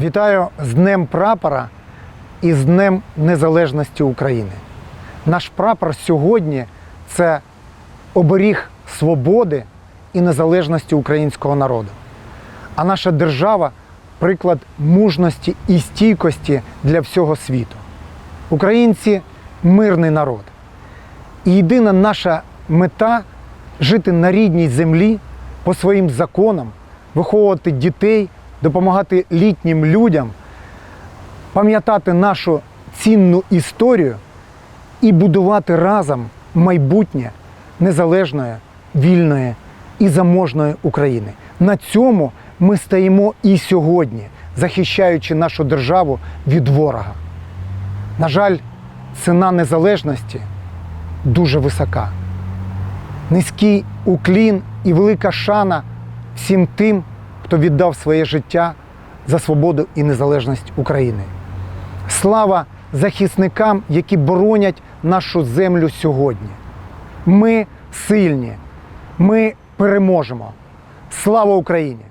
Вітаю з Днем Прапора і з Днем Незалежності України. Наш прапор сьогодні це оберіг свободи і незалежності українського народу. А наша держава приклад мужності і стійкості для всього світу. Українці мирний народ. І єдина наша мета жити на рідній землі по своїм законам, виховувати дітей, допомагати літнім людям, пам'ятати нашу цінну історію і будувати разом майбутнє незалежної, вільної і заможної України. На цьому ми стоїмо і сьогодні, захищаючи нашу державу від ворога. На жаль, ціна незалежності дуже висока. Низький уклін і велика шана всім тим, хто віддав своє життя за свободу і незалежність України. Слава захисникам, які боронять нашу землю сьогодні. Ми сильні, ми переможемо. Слава Україні!